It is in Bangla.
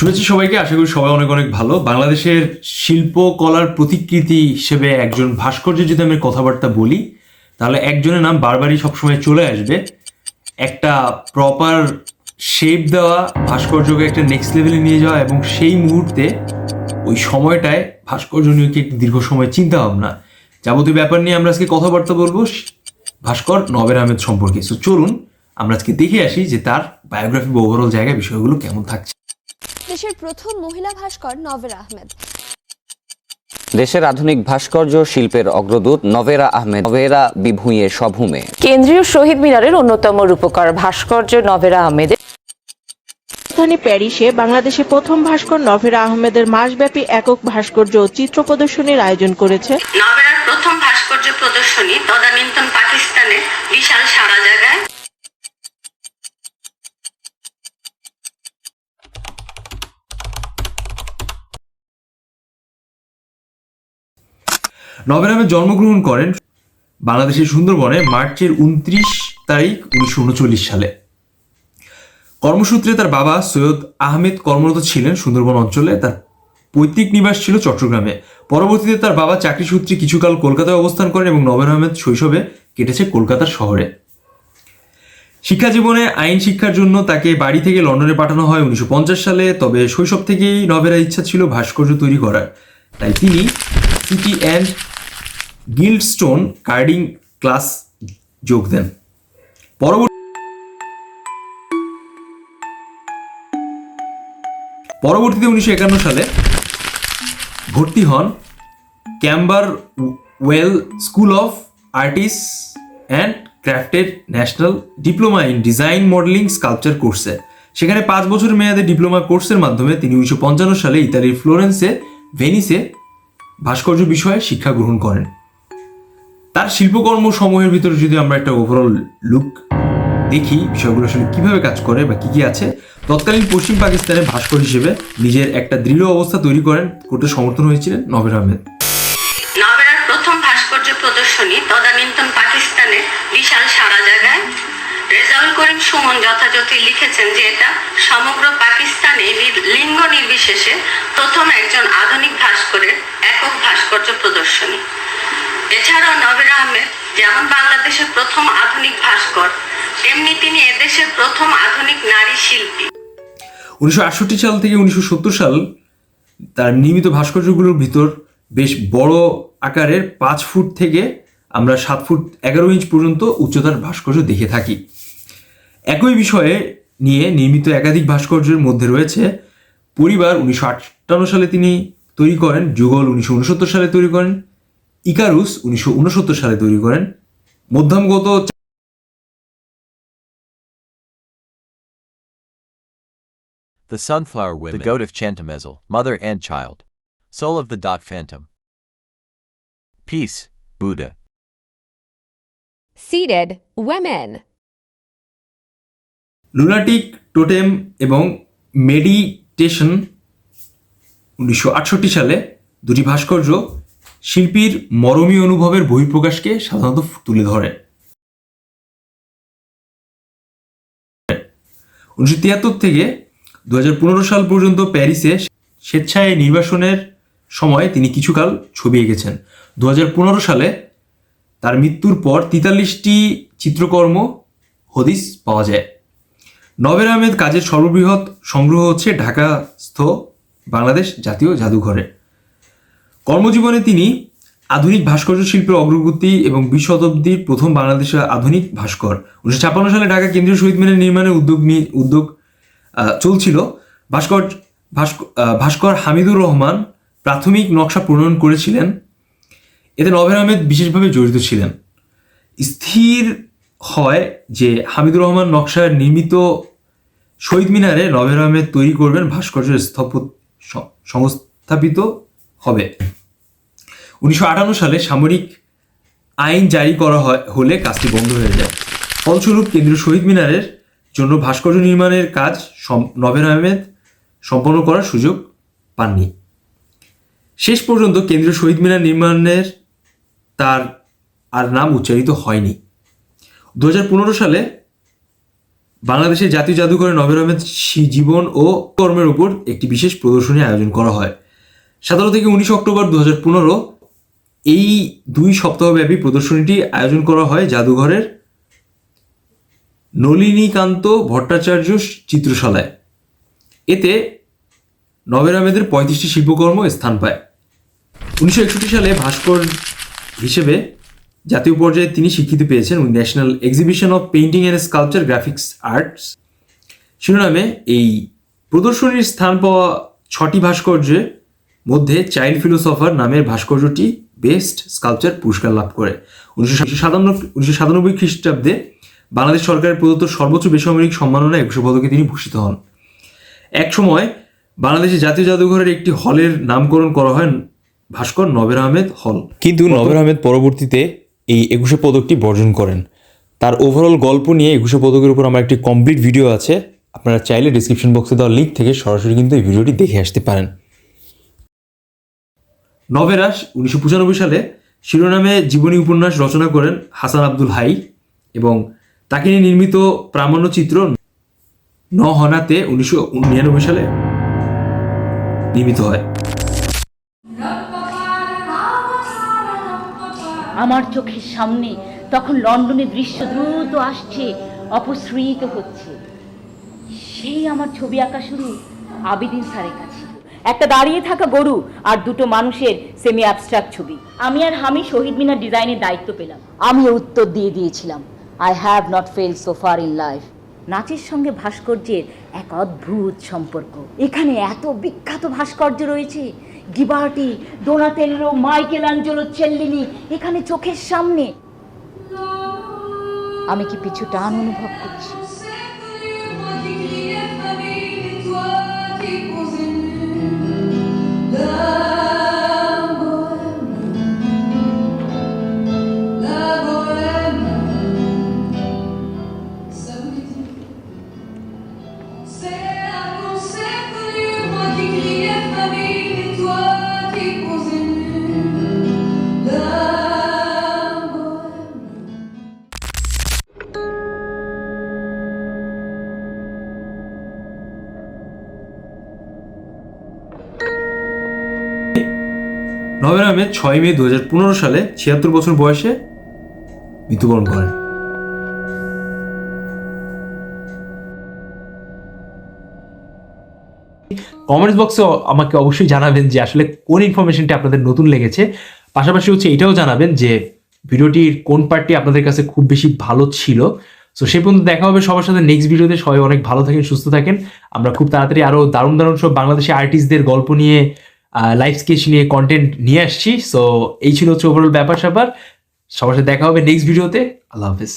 শুভেচ্ছা সবাইকে, আশা করি সবাই অনেক অনেক ভালো। বাংলাদেশের শিল্পকলার প্রতিকৃতি হিসেবে একজন ভাস্কর্য যদি আমি কথাবার্তা বলি, তাহলে একজনের নাম বারবারই সবসময় চলে আসবে। একটা প্রপার শেপ দেওয়া ভাস্কর্যকে একটা নেক্সট লেভেলে নিয়ে যাওয়া এবং সেই মুহূর্তে ওই সময়টায় ভাস্কর্য নিয়ে একটি দীর্ঘ সময় চিন্তা ভাবনা। যাবতীয় ব্যাপার নিয়ে আমরা আজকে কথাবার্তা বলব ভাস্কর নবের আহমেদ সম্পর্কে। সো চলুন, আমরা আজকে দেখে আসি যে তার বায়োগ্রাফি বা ওভারঅল জায়গায় বিষয়গুলো কেমন থাকছে। দেশের প্রথম মহিলা ভাস্কর নভের আহমেদ। দেশের আধুনিক ভাস্কর্য শিল্পের অগ্রদূত নভেরা আহমেদ নভেরা বিভুঁয়ে সভূমে। কেন্দ্রীয় শহীদ মিনারের অন্যতম রূপকার ভাস্কর্য নভেরা আহমেদের রাজধানী প্যারিসে বাংলাদেশে প্রথম ভাস্কর নভেরা আহমেদের মাসব্যাপী একক ভাস্কর্য ও চিত্র প্রদর্শনীর আয়োজন করেছে। নভেরার প্রথম ভাস্কর্য প্রদর্শনী তদানীন্তন পাকিস্তানে বিশাল সারা জায়গায় আহমেদ জন্মগ্রহণ করেন বাংলাদেশের সুন্দরবনে মার্চের উনত্রিশ তারিখ উনিশশো উনচল্লিশ সালে। কর্মসূত্রে তার বাবা সৈয়দ আহমেদ কর্মরত ছিলেন সুন্দরবন অঞ্চলে। তার পৈতৃক নিবাস ছিল চট্টগ্রামে। পরবর্তীতে তার বাবা চাকরি সূত্রে কিছুকাল কলকাতায় অবস্থান করেন এবং নভের আহমেদ শৈশবে কেটেছে কলকাতার শহরে। শিক্ষা জীবনে আইন শিক্ষার জন্য তাকে বাড়ি থেকে লন্ডনে পাঠানো হয় উনিশশো পঞ্চাশ সালে, তবে শৈশব থেকেই নবেরা ইচ্ছা ছিল ভাস্কর্য তৈরি করার। তাই তিনি city and guildstone carding class যোগ দেন। পরবর্তী পরবর্তীতে উনিশশো একান্ন সালে ভর্তি হন Camberwell school of artist and ক্রাফটের national diploma in design modelling sculpture কোর্সে সেখানে পাঁচ বছর মেয়াদে ডিপ্লোমা কোর্সের মাধ্যমে তিনি উনিশশো পঞ্চান্ন সালে ইতালির ফ্লোরেন্সে ভেনিসে ভাস্কর্য বিষয়ে শিক্ষা গ্রহণ করেন। তার শিল্পকর্ম সমূহের ভিতরে যদি আমরা একটা ওভারঅল লুক দেখি, বিষয়গুলো আসলে কীভাবে কাজ করে বা কি কি আছে, তৎকালীন পশ্চিম পাকিস্তানে ভাস্কর হিসেবে নিজের একটা দৃঢ় অবস্থা তৈরি করেন করতে সমর্থন হয়েছিলেন নভের আহমেদ। প্রথম ভাস্কর্য প্রদর্শনী তদানীন্তন পাকিস্তানে বিশাল সারা জায়গায়। রেজাউল করিম সুমন যথাযথ লিখেছেন যে এটা সমগ্র পাকিস্তানে লিঙ্গ নির্বিশেষে প্রথম একজন আধুনিক ভাস্করের একক ভাস্কর্য প্রদর্শনী। এছাড়াও নভের আহমেদ যেমন বাংলাদেশের প্রথম আধুনিক ভাস্কর, তেমনি তিনি এদেশের প্রথম আধুনিক নারী শিল্পী। উনিশশো আটষট্টি সাল থেকে উনিশশো সত্তর সাল তার নির্মিত ভাস্কর্যগুলোর ভিতর বেশ বড় আকারের পাঁচ ফুট থেকে আমরা সাত ফুট এগারো ইঞ্চ পর্যন্ত উচ্চতার ভাস্কর্য দেখে থাকি। একই বিষয়ে নিয়ে নির্মিত একাধিক ভাস্কর্যের মধ্যে রয়েছে পরিবার উনিশশো আটান্ন সালে তিনি তৈরি করেন, যুগল উনিশশো উনসত্তর সালে তৈরি করেন ইকারুস উনিশশো উনসত্তর সালে তৈরি করেন মধ্যমগত The sunflower women, the goat of Chantamezel, mother and child, soul of the dot phantom. Peace, Buddha. Seeded women lunatic totem এবং মেডিটেশন উনিশশো আটষট্টি সালে দুটি ভাস্কর্য শিল্পীর মরমী অনুভবের বহিঃপ্রকাশকে সাধারণত তুলে ধরে। উনিশশো তিয়াত্তর থেকে দু হাজার পনেরো সাল পর্যন্ত প্যারিসে স্বেচ্ছায় নির্বাসনের সময় তিনি কিছুকাল ছবি এঁকেছেন। দু হাজার পনেরো সালে তার মৃত্যুর পর তেতাল্লিশটি চিত্রকর্ম, হদিস পাওয়া যায়। নবের আহমেদ কাজের সর্ববৃহৎ সংগ্রহ হচ্ছে ঢাকাস্থ বাংলাদেশ জাতীয় জাদুঘরে। কর্মজীবনে তিনি আধুনিক ভাস্কর্য শিল্পের অগ্রগতি এবং বিশ শতাব্দীর প্রথম বাংলাদেশের আধুনিক ভাস্কর। উনিশশো ছাপ্পান্ন সালে ঢাকা কেন্দ্রীয় শহীদ মিনার নির্মাণের উদ্যোগ নিয়ে উদ্যোগ চলছিল। ভাস্কর ভাস্কর হামিদুর রহমান প্রাথমিক নকশা প্রণয়ন করেছিলেন। এতে নভের আহমেদ বিশেষভাবে জড়িত ছিলেন। স্থির হয় যে হামিদুর রহমান নকশার নির্মিত শহীদ মিনারে নভের আহমেদ তৈরি করবেন ভাস্কর্য স্থপ সংস্থাপিত হবে। উনিশশো আটান্ন সালে সামরিক আইন জারি করা হয় হলে কাজটি বন্ধ হয়ে যায়। ফলস্বরূপ কেন্দ্রীয় শহীদ মিনারের জন্য ভাস্কর্য নির্মাণের কাজ নভের আহমেদ সম্পন্ন করার সুযোগ পাননি। শেষ পর্যন্ত কেন্দ্রীয় শহীদ মিনার নির্মাণের তার আর নাম উচ্চারিত হয়নি। দু হাজার পনেরো সালে বাংলাদেশের জাতীয় জাদুঘরে নভের আহমেদ জীবন ও কর্মের উপর একটি বিশেষ প্রদর্শনী আয়োজন করা হয়। সতেরো থেকে উনিশ অক্টোবর দু হাজার পনেরো এই দুই সপ্তাহব্যাপী প্রদর্শনীটি আয়োজন করা হয় জাদুঘরের নলিনীকান্ত ভট্টাচার্য চিত্রশালায়। এতে নভের আহমেদের পঁয়ত্রিশটি শিল্পকর্ম স্থান পায়। উনিশশো একষট্টি সালে ভাস্কর হিসেবে জাতীয় পর্যায়ে তিনি স্বীকৃতি পেয়েছেন national exhibition of painting and sculpture graphics arts. শিরোনামে এই প্রদর্শনীর স্থান পাওয়া ছটি ভাস্কর্যের মধ্যে চাইল্ড ফিলোসফার নামের ভাস্কর্যটি বেস্ট স্কাল্পচার পুরস্কার লাভ করে। উনিশশো সাতান্ন উনিশশো সাতানব্বই খ্রিস্টাব্দে বাংলাদেশ সরকারের প্রদত্ত সর্বোচ্চ বেসামরিক সম্মাননা একুশে পদকে তিনি ভূষিত হন। এক সময় বাংলাদেশে জাতীয় জাদুঘরের একটি হলের নামকরণ করা হয় ভাস্কর নবের আহমেদ হল। কিন্তু নবের আহমেদ পরবর্তীতে এই একুশে পদকটি বর্জন করেন। তার ওভারঅল গল্প নিয়ে একুশে পদকের উপর আমার একটি কমপ্লিট ভিডিও আছে। আপনারা চাইলে ডিসক্রিপশন বক্সে দেওয়া লিঙ্ক থেকে সরাসরি কিন্তু এই ভিডিওটি দেখে আসতে পারেন। নভেরাস উনিশশো পঁচানব্বই সালে শিরোনামে জীবনী উপন্যাস রচনা করেন হাসান আব্দুল হাই এবং তাকে নিয়ে নির্মিত প্রামাণ্যচিত্র ন হনাতে উনিশশো সালে নির্মিত হয়। আমার চোখের সামনে তখন লন্ডনের দৃশ্য দ্রুত আসছে, অপসৃত হচ্ছে। সেই আমার ছবি আঁকা শুরু আবিদিন স্যারের একটা দাঁড়িয়ে থাকা গরু আর দুটো মানুষের সেমি অ্যাবস্ট্রাক্ট ছবি। আমি আর হামি শহীদ মিনার ডিজাইনের দায়িত্ব পেলাম। আমি উত্তর দিয়ে দিয়েছিলাম I have not fail so far in life নাচের সঙ্গে ভাস্কর্যের এক অদ্ভুত সম্পর্ক। এখানে এত বিখ্যাত ভাস্কর্য রয়েছে। গিবার্টি ডোনাতেলো মাইকেল অ্যাঞ্জেলো চেল্লিনি এখানে চোখের সামনে। আমি কি পিছু টান অনুভব করছি? নভের আহমেদ ছয় মে দু হাজার পনেরো সালে ছিয়াত্তর বছর বয়সে মৃত্যুবরণ করেন। কমেন্টস বক্সে আমাকে অবশ্যই জানাবেন যে আসলে কোন ইনফরমেশনটি আপনাদের নতুন লেগেছে। পাশাপাশি হচ্ছে এটাও জানাবেন যে ভিডিওটির কোন পার্টটি আপনাদের কাছে খুব বেশি ভালো ছিল। সো সে পর্যন্ত দেখা হবে সবার সাথে নেক্সট ভিডিওতে সবাই অনেক ভালো থাকেন, সুস্থ থাকেন। আমরা খুব তাড়াতাড়ি আরও দারুণ দারুণ সব বাংলাদেশি আর্টিস্টদের গল্প নিয়ে লাইভ স্কেচ নিয়ে কন্টেন্ট নিয়ে আসছি। সো এই ছিল হচ্ছে ওভারঅল ব্যাপার স্যাপার সবার সাথে দেখা হবে নেক্সট ভিডিওতে আল্লাহ হাফেজ।